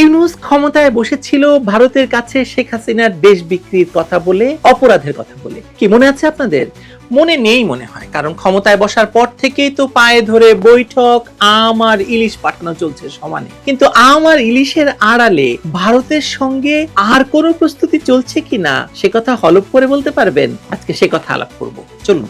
ইউনুস ক্ষমতায় বসেছিল ভারতের কাছে শেখ হাসিনার দেশ বিক্রির কথা বলে, অপরাধের কথা বলে। কি মনে আছে আপনাদের? মনে নেই মনে হয়, কারণ ক্ষমতায় বসার পর থেকেই তো পায়ে ধরে বৈঠক, আম আর ইলিশ পাঠানো চলছে সমানে। কিন্তু আম আর ইলিশের আড়ালে ভারতের সঙ্গে আর কোনো প্রস্তুতি চলছে কিনা, সে কথা হলপ করে বলতে পারবেন? আজকে সে কথা আলাপ করব। চলুন।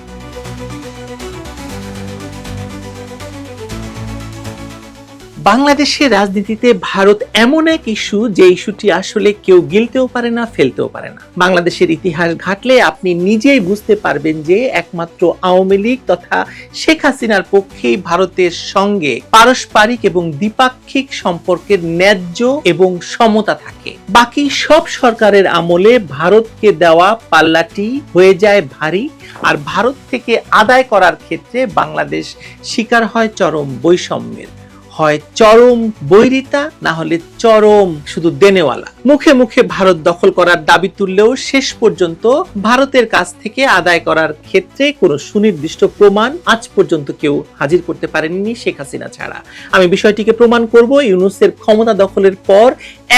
বাংলাদেশের রাজনীতিতে ভারত এমন এক ইস্যু যে ইস্যুটি আসলে কেউ গিলতেও পারে না, ফেলতেও পারে না। বাংলাদেশের ইতিহাস ঘাটলে আপনি নিজেই বুঝতে পারবেন যে একমাত্র আওয়ামী লীগ তথা শেখ হাসিনার পক্ষেই ভারতের সঙ্গে পারস্পরিক এবং দ্বিপাক্ষিক সম্পর্কের ন্যায্য এবং সমতা থাকে। বাকি সব সরকারের আমলে ভারতকে দেওয়া পাল্লাটি হয়ে যায় ভারী আর ভারত থেকে আদায় করার ক্ষেত্রে বাংলাদেশ শিকার হয় চরম বৈষম্যের। হয় চরম বৈরিতা, না হলে চরম শুধু দেনেওয়ালা। মুখে মুখে ভারত দখল করার দাবি তুললেও শেষ পর্যন্ত ভারতের কাছ থেকে আদায় করার ক্ষেত্রে কোনো সুনির্দিষ্ট প্রমাণ আজ পর্যন্ত কেউ হাজির করতে পারেননি শেখ হাসিনা ছাড়া। আমি বিষয়টিকে প্রমাণ করব, ইউনুসের ক্ষমতা দখলের পর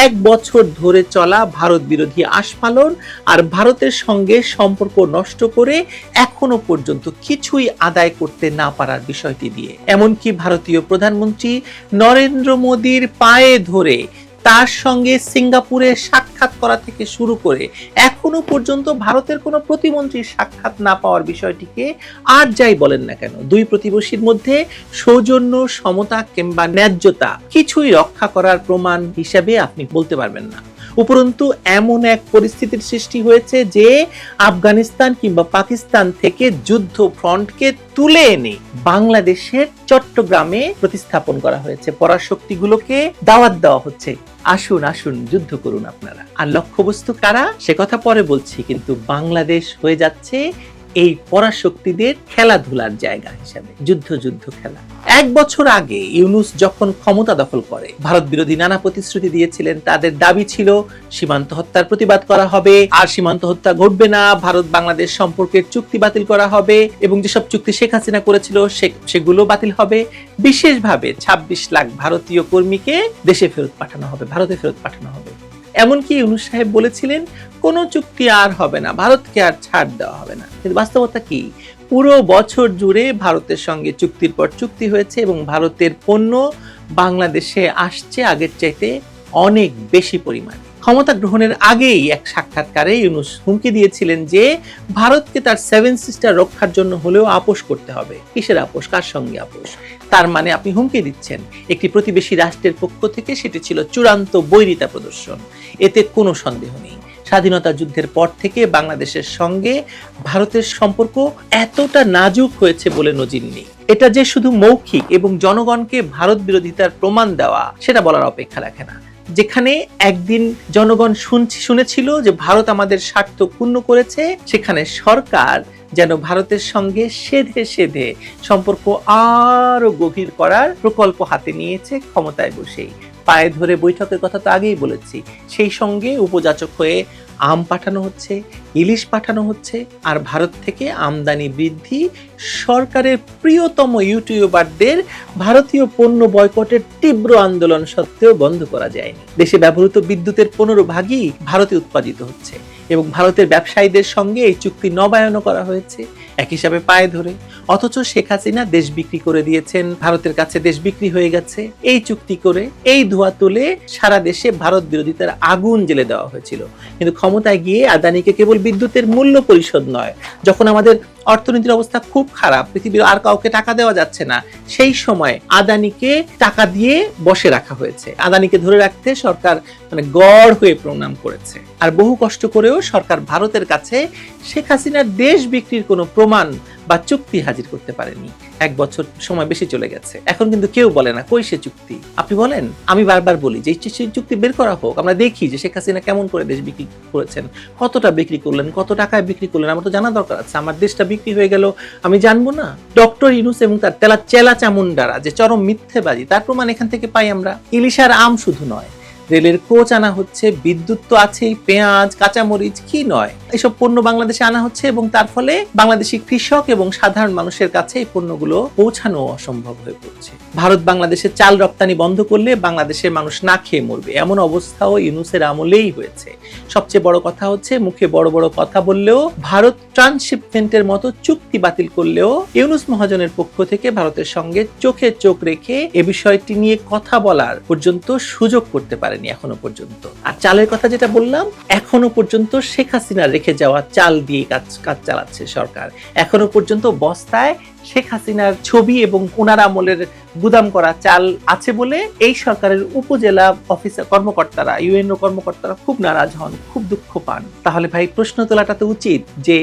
এক বছর ধরে চলা ভারত বিরোধী আস্ফালন আর ভারতের সঙ্গে সম্পর্ক নষ্ট করে এখনও পর্যন্ত কিছুই আদায় করতে না পারার বিষয়টি দিয়ে। এমনকি ভারতীয় প্রধানমন্ত্রী নরেন্দ্র মোদীর পায়ে ধরে তার সঙ্গে সিঙ্গাপুরে সাক্ষাৎ করা থেকে শুরু করে এখনও পর্যন্ত ভারতের কোনো প্রতিমন্ত্রীর সাক্ষাৎ না পাওয়ার বিষয়টিকে আর যাই বলেন না কেন, দুই প্রতিবেশীর মধ্যে সৌজন্য, সমতা কিংবা ন্যায্যতা কিছুই রক্ষা করার প্রমাণ হিসাবে আপনি বলতে পারবেন না। উপরন্তু এমন এক পরিস্থিতির সৃষ্টি হয়েছে যে আফগানিস্তান কিংবা পাকিস্তান থেকে যুদ্ধ ফ্রন্টকে তুলে এনে বাংলাদেশের চট্টগ্রামে প্রতিস্থাপন করা হয়েছে। পরাশক্তিগুলোকে দাওয়াত দেওয়া হচ্ছে। আসুন আসুন, যুদ্ধ করুন আপনারা। আর লক্ষ্যবস্তু কারা? সে কথা পরে বলছি, কিন্তু বাংলাদেশ হয়ে যাচ্ছে এই পরাশক্তিদের খেলাধুলার জায়গা হিসাবে, যুদ্ধ যুদ্ধ খেলা। এক বছর আগে ইউনুস যখন ক্ষমতা দখল করে, ভারত বিরোধী নানা প্রতিশ্রুতি দিয়েছিলেন, তাদের দাবি ছিল সীমান্ত হত্যার প্রতিবাদ করা হবে, আর সীমান্ত হত্যা ঘটবে না, ভারত বাংলাদেশ সম্পর্কের চুক্তি বাতিল করা হবে, এবং যেসব চুক্তি শেখ হাসিনা করেছিল সেগুলো বাতিল হবে। বিশেষভাবে ২৬ লাখ ভারতীয় কর্মীকে দেশে ফেরত পাঠানো হবে, ভারতে ফেরত পাঠানো হবে। এমনকি ইউনুস সাহেব বলেছিলেন কোনো চুক্তি আর হবে না, ভারতকে আর ছাড় দেওয়া হবে না। কিন্তু বাস্তবতা কি? পুরো বছর জুড়ে ভারতের সঙ্গে চুক্তির পর চুক্তি হয়েছে এবং ভারতের পণ্য বাংলাদেশে আসছে আগের চাইতে অনেক বেশি পরিমাণে। ক্ষমতা গ্রহণের আগেই এক সাক্ষাৎকারে ইউনুস হুমকি দিয়েছিলেন যে ভারতকে তার সেভেন সিস্টার রক্ষার জন্য হলেও আপোষ করতে হবে। কিসের আপোষ? কার সঙ্গে আপোষ? তার মানে আপনি হুমকি দিচ্ছেন। একটি প্রতিবেশী রাষ্ট্রের পক্ষ থেকে সেটি ছিল চূড়ান্ত বৈরিতা প্রদর্শন। এতে কোনো সন্দেহ নেই। স্বাধীনতা যুদ্ধের পর থেকে বাংলাদেশের সঙ্গে ভারতের সম্পর্ক এতটা নাজুক হয়েছে বলে নজির নেই। এটা যে শুধু মৌখিক এবং জনগণকে ভারত বিরোধিতার প্রমাণ দেওয়া, সেটা বলার অপেক্ষা রাখে না। যেখানে একদিন জনগণ শুনছি, শুনেছিল যে ভারত আমাদের স্বার্থ পূর্ণ করেছে, সেখানে সরকার যেন ভারতের সঙ্গে সেধে সেধে সম্পর্ক আরও গভীর করার প্রকল্প হাতে নিয়েছে ক্ষমতায় বসেই। পায়ে ধরে বৈঠকের কথা তো আগেই বলেছি। সেই সঙ্গে উপযাচক হয়ে আম পাঠানো হচ্ছে, ইলিশ পাঠানো হচ্ছে, আর ভারত থেকে আমদানি বৃদ্ধি সরকারের প্রিয়তম ইউটিউবারদের ভারতীয় পণ্য বয়কটের তীব্র আন্দোলন সত্ত্বেও বন্ধ করা যায়নি। দেশে ব্যবহৃত বিদ্যুতের পনেরো ভাগই ভারতে উৎপাদিত হচ্ছে এবং ভারতের ব্যবসায়ীদের সঙ্গে এই চুক্তি নবায়নও করা হয়েছে। এক হিসাবে পায়ে ধরে। অথচ শেখ হাসিনা দেশ বিক্রি করে দিয়েছেন, ভারতের কাছে দেশ বিক্রি হয়ে গেছে। এই চুক্তি করে, এই ধোয়া তুলে সারা দেশে ভারত বিরোধিতার আগুন জেলে দেওয়া হয়েছিল। কিন্তু ক্ষমতায় গিয়ে আদানিকে কেবল বিদ্যুতের মূল্য পরিশোধ নয়, যখন আমাদের অর্থনীতির অবস্থা খুব খারাপ, পৃথিবীর আর কাউকে টাকা দেওয়া যাচ্ছে না। সেই সময় আদানিকে টাকা দিয়ে বসে রাখা হয়েছে। আদানিকে ধরে রাখতে সরকার মানে গড় হয়ে প্রণাম করেছে। আর বহু কষ্ট করেও সরকার ভারতের কাছে শেখ হাসিনার দেশ বিক্রির কোনো প্রমাণ বা চুক্তি হাজির করতে পারেনি। এক বছর সময় বেশি চলে গেছে। এখন কিন্তু কেউ বলে না, কই সে চুক্তি? আপনি বলেন, আমি বারবার বলি যে সেই চুক্তি বের করা হোক, আমরা দেখি যে শেখ হাসিনা কেমন করে দেশ বিক্রি করেছেন, কতটা বিক্রি করলেন, কত টাকায় বিক্রি করলেন, আমার তো জানা দরকার আছে, আমার দেশটা বিক্রি হয়ে গেল, আমি জানব না? ডক্টর ইনুস এবং তার তেলা চেলা চামুন্ডারা যে চরম মিথ্যেবাদী, তার প্রমাণ এখান থেকে পাই আমরা। ইলিশার আম শুধু নয় রেলের কোচ আনা হচ্ছে, বিদ্যুৎ তো আছেই, পেঁয়াজ, কাঁচামরিচ, কি নয়? এসব পণ্য বাংলাদেশে আনা হচ্ছে এবং তার ফলে বাংলাদেশি কৃষক এবং সাধারণ মানুষের কাছে এই পণ্যগুলো পৌঁছানো অসম্ভব হয়ে পড়ছে। ভারত বাংলাদেশে চাল রপ্তানি বন্ধ করলে বাংলাদেশের মানুষ না খেয়ে মরবে। এমন অবস্থাও ইউনুসের আমলেই হয়েছে। সবচেয়ে বড় কথা হচ্ছে, মুখে বড় বড় কথা বললেও ভারত ট্রান্সশিপমেন্টের মতো চুক্তি বাতিল করলেও ইউনুস মহাজনের পক্ষ থেকে ভারতের সঙ্গে চোখে চোখ রেখে এ বিষয়টি নিয়ে কথা বলার পর্যন্ত সুযোগ করতে পারেনি এখনও পর্যন্ত। আর চালের কথা যেটা বললাম, এখনও পর্যন্ত শেখ হাসিনা রেখে যাওয়া চাল দিয়ে কাজ কাজ চালাচ্ছে সরকার। এখনও পর্যন্ত বস্তায় শেখ হাসিনার ছবি এবং ওনার আমলের গুদাম করা চাল আছে বলে এই সরকারের উপজেলা অফিসার কর্মকর্তারা, ইউএনও কর্মকর্তারা খুব নারাজ হন, খুব দুঃখ পান। তাহলে ভাই, প্রশ্ন তোলাটা তো উচিত যে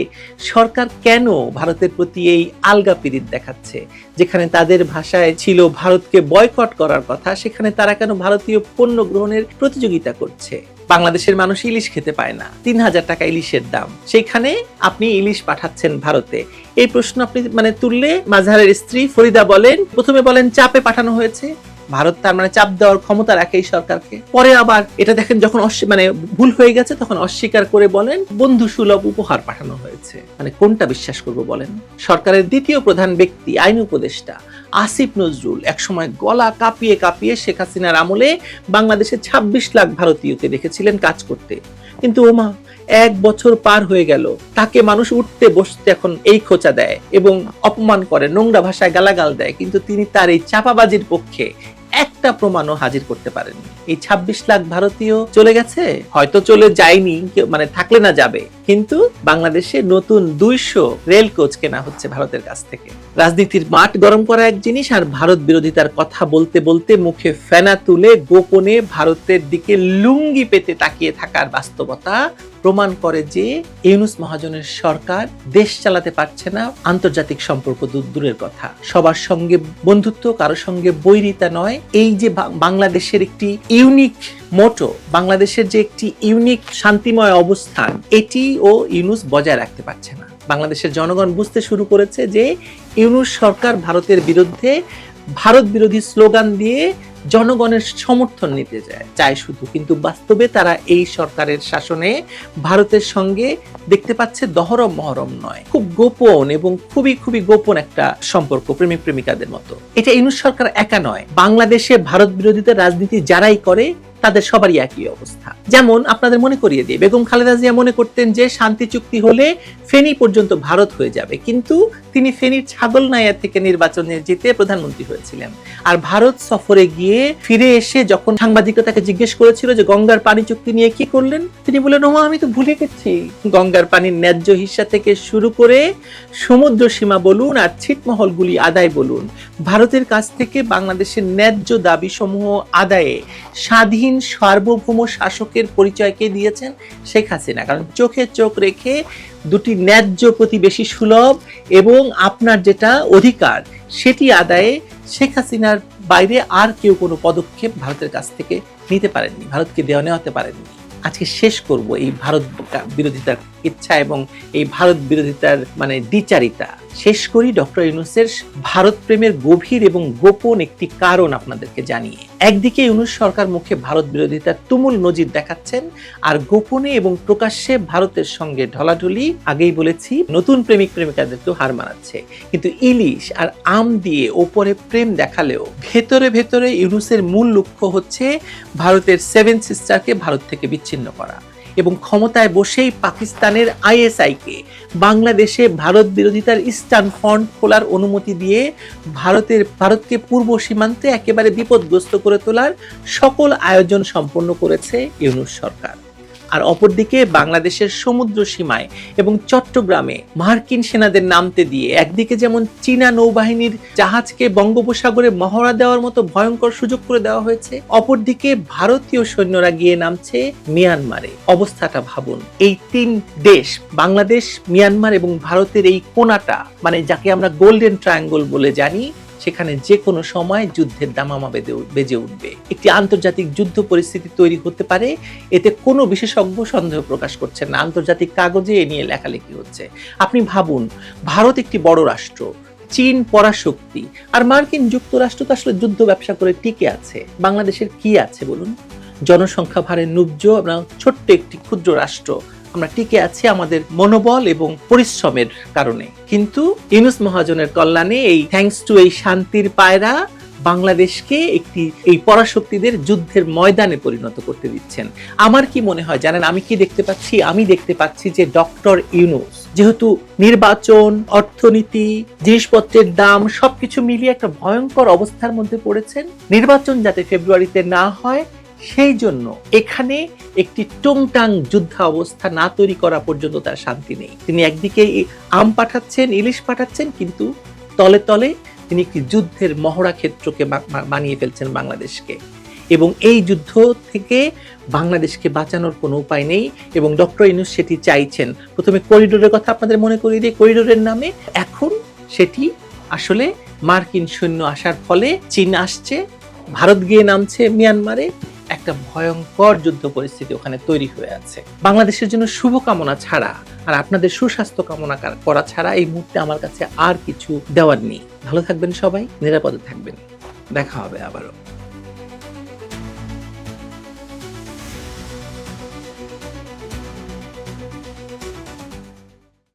সরকার কেন ভারতের প্রতি এই আলগা পিরিত দেখাচ্ছে? যেখানে তাদের ভাষায় ছিল ভারতকে বয়কট করার কথা, সেখানে তারা কেন ভারতীয় পণ্য গ্রহণের প্রতিযোগিতা করছে? বাংলাদেশের মানুষ ইলিশ খেতে পায় না। তিন হাজার টাকা ইলিশের দাম। সেখানে আপনি ইলিশ পাঠাচ্ছেন ভারতে। এই প্রশ্ন আপনি মানে তুললে মাঝহারের স্ত্রী ফরিদা বলেন, প্রথমে বলেন, চাপে পাঠানো হয়েছে। ভারত তার মানে চাপ দেওয়ার ক্ষমতা রাখে এই সরকারকে। পরে আবার এটা দেখেন যখন মানে ভুল হয়ে গেছে, তখন অস্বীকার করে বলেন, বন্ধু সুলভ উপহার পাঠানো হয়েছে। মানে কোনটা বিশ্বাস করব বলেন? সরকারের দ্বিতীয় প্রধান ব্যক্তি, আইন উপদেষ্টা। আসিফ নজরুল একসময় গলা কাঁপিয়ে কাঁপিয়ে শেখ হাসিনার আমলে বাংলাদেশে ২৬ লাখ ভারতীয়কে দেখেছিলেন কাজ করতে। কিন্তু ওমা, এক বছর পার হয়ে গেল। তাকে মানুষ উঠতে বসতে এখন এই খোঁচা দেয় এবং অপমান করে, নোংরা ভাষায় গালাগাল দেয়। কিন্তু তিনি তার এই চাপাবাজির পক্ষে একটা প্রমাণও হাজির করতে পারেননি। এই ২৬ লাখ ভারতীয় চলে গেছে? হয়তো চলে যায়নি মানে থাকলে না যাবে। কিন্তু বাংলাদেশে নতুন দুইশো রেল কোচ কেনা হচ্ছে ভারতের কাছ থেকে। রাজনীতির মাঠ গরম করা এক জিনিস, আর ভারত বিরোধিতার কথা বলতে বলতে মুখে ফেনা তুলে গোপনে ভারতের দিকে লুঙ্গি পেতে তাকিয়ে থাকার বাস্তবতা প্রমাণ করে যে ইউনুস মহাজনের সরকার দেশ চালাতে পারছে না, আন্তর্জাতিক সম্পর্ক দূর- দূরের কথা। সবার সঙ্গে বন্ধুত্ব কারোর সঙ্গে বৈরিতা নয় এই যে বাংলাদেশের একটি ইউনিক মোটো, বাংলাদেশের যে একটি ইউনিক শান্তিময় অবস্থান, এটি ও ইউনুস বজায় রাখতে পারছে না। বাংলাদেশের জনগণ বুঝতে শুরু করেছে যে ইউনুস সরকার ভারতের বিরুদ্ধে ভারত বিরোধী স্লোগান দিয়ে জনগণের সমর্থন নিতে চায় শুধু। কিন্তু বাস্তবে তারা এই সরকারের শাসনে ভারতের সঙ্গে দেখতে পাচ্ছে দহরম মহরম নয়। খুব গোপন এবং খুবই খুবই গোপন একটা সম্পর্ক প্রেমিক প্রেমিকাদের মতো। এটা ইনুস সরকার একা নয়। বাংলাদেশে ভারত বিরোধীদের রাজনীতি যারাই করে তাদের সবারই একই অবস্থা। যেমন আপনাদের মনে করিয়ে দিয়ে বেগম খালেদা জিয়া মনে করতেন যে শান্তি চুক্তি হলে ফেনী পর্যন্ত ভারত হয়ে যাবে, কিন্তু তিনি ফেনীর ছাগলনাইয়া থেকে নির্বাচনে জিতে প্রধানমন্ত্রী হয়েছিলেন। আর ভারত সফরে গিয়ে ফিরে এসে যখন সাংবাদিকরা তাকে জিজ্ঞেস করেছিল যে গঙ্গার পানি চুক্তি নিয়ে কি করলেন, তিনি বললেন, ওমা, আমি তো ভুলে গেছি। গঙ্গার পানির ন্যায্য হিস্সা থেকে শুরু করে সমুদ্র সীমা বলুন আর ছিটমহলগুলি আদায় বলুন, ভারতের কাছ থেকে বাংলাদেশের ন্যায্য দাবি সমূহ আদায়ে স্বাধীন সার্বভৌম শাসকের পরিচয়কে দিয়েছেন শেখ হাসিনা। কারণ চোখে চোখ রেখে দুটি ন্যায্য প্রতিবেশী সুলভ এবং আপনার যেটা অধিকার, সেটি আদায়ে শেখ হাসিনার বাইরে আর কেউ কোনো পদক্ষেপ ভারতের কাছ থেকে নিতে পারেননি, ভারতকে দেওয়া নেওয়াতে পারেননি। আজকে শেষ করব এই ভারত বিরোধিতার ইচ্ছা এবং এই ভারত বিরোধিতার মানে দ্বিচারিতা। শেষ করি ডক্টর ইউনুসের ভারত প্রেমের গভীর এবং গোপন একটি কারণ আপনাদেরকে জানিয়ে। একদিকে ইউনুস সরকার মুখে ভারত বিরোধিতার তুমুল নজির দেখাচ্ছেন আর গোপনে এবং প্রকাশ্যে ভারতের সঙ্গে ঢলাঢলি, আগেই বলেছি, নতুন প্রেমিক প্রেমিকাদেরকেও হার মানাচ্ছে। কিন্তু ইলিশ আর আম দিয়ে ওপরে প্রেম দেখালেও ভেতরে ভেতরে ইউনুসের মূল লক্ষ্য হচ্ছে ভারতের সেভেন সিস্টারকে ভারত থেকে বিচ্ছিন্ন করা। এবং ক্ষমতায় বসেই পাকিস্তানের আইএসআইকে বাংলাদেশে ভারত বিরোধিতার ইস্টার্ন ফ্রন্ট খোলার অনুমতি দিয়ে ভারতের, ভারতকে পূর্ব সীমান্তে একেবারে বিপদগ্রস্ত করে তোলার সকল আয়োজন সম্পন্ন করেছে ইউনুস সরকার। আর অপরদিকে বাংলাদেশের সমুদ্র সীমায় এবং চট্টগ্রামে মার্কিন সেনাদের নামতে দিয়ে একদিকে যেমন চীনা নৌবাহিনীর জাহাজকে বঙ্গোপসাগরে মহড়া দেওয়ার মতো ভয়ঙ্কর সুযোগ করে দেওয়া হয়েছে, অপরদিকে ভারতীয় সৈন্যরা গিয়ে নামছে মিয়ানমারে। অবস্থাটা ভাবুন, এই তিন দেশ, বাংলাদেশ, মিয়ানমার এবং ভারতের এই কোনাটা মানে যাকে আমরা গোল্ডেন ট্রায়াঙ্গল বলে জানি সেখানে যে কোনো সময় যুদ্ধের দামামা বেঁধে বেজে উঠবে। একটি আন্তর্জাতিক যুদ্ধ পরিস্থিতি তৈরি হতে পারে, এতে কোনো বিশেষজ্ঞ সন্দেহ প্রকাশ করছেন না। আন্তর্জাতিক কাগজে এ নিয়ে লেখালেখি হচ্ছে। আপনি ভাবুন, ভারত একটি বড় রাষ্ট্র, চীন পরাশক্তি, আর মার্কিন যুক্তরাষ্ট্র তো আসলে যুদ্ধ ব্যবসা করে টিকে আছে। বাংলাদেশের কি আছে বলুন? জনসংখ্যা ভারে নুব্জ আমরা ছোট্ট একটি ক্ষুদ্র রাষ্ট্র আমরা টিকে আছি আমাদের মনোবল এবং পরিশ্রমের কারণে। কিন্তু ইউনুস মহাজনের কল্যাণে এই থ্যাঙ্কস টু এই শান্তির পায়রা বাংলাদেশকে একটি এই পরাশক্তিদের যুদ্ধের ময়দানে পরিণত করতে দিচ্ছেন। আমার কি মনে হয় জানেন, আমি কি দেখতে পাচ্ছি? আমি দেখতে পাচ্ছি যে ডক্টর ইউনুস যেহেতু নির্বাচন, অর্থনীতি, জিনিসপত্রের দাম সবকিছু মিলিয়ে একটা ভয়ঙ্কর অবস্থার মধ্যে পড়েছেন। নির্বাচন যাতে ফেব্রুয়ারিতে না হয় সেই জন্য এখানে একটি টুংটাং যুদ্ধ অবস্থা না তৈরি করা পর্যন্ত তার শান্তি নেই। তিনি একদিকে আম পাঠাচ্ছেন, ইলিশ পাঠাচ্ছেন, কিন্তু তলে তলে তিনি একটি যুদ্ধের মহড়া ক্ষেত্রকে বানিয়ে ফেলছেন বাংলাদেশকে। এবং এই যুদ্ধ থেকে বাংলাদেশকে বাঁচানোর কোনো উপায় নেই এবং ডক্টর ইনুস সেটি চাইছেন। প্রথমে করিডোরের কথা আপনাদের মনে করিয়ে দিয়ে করিডোরের নামে এখন সেটি আসলে মার্কিন সৈন্য আসার ফলে চীন আসছে, ভারত গিয়ে নামছে মিয়ানমারে। একটা ভয়ঙ্কর যুদ্ধ পরিস্থিতি ওখানে তৈরি হয়ে আছে। বাংলাদেশের জন্য শুভকামনা ছাড়া আর আপনাদের সুস্বাস্থ্য কামনা করা ছাড়া এই মুহূর্তে আমার কাছে আর কিছু দেওয়ার নেই। ভালো থাকবেন সবাই, নিরাপদে থাকবেন। দেখা হবে আবারও।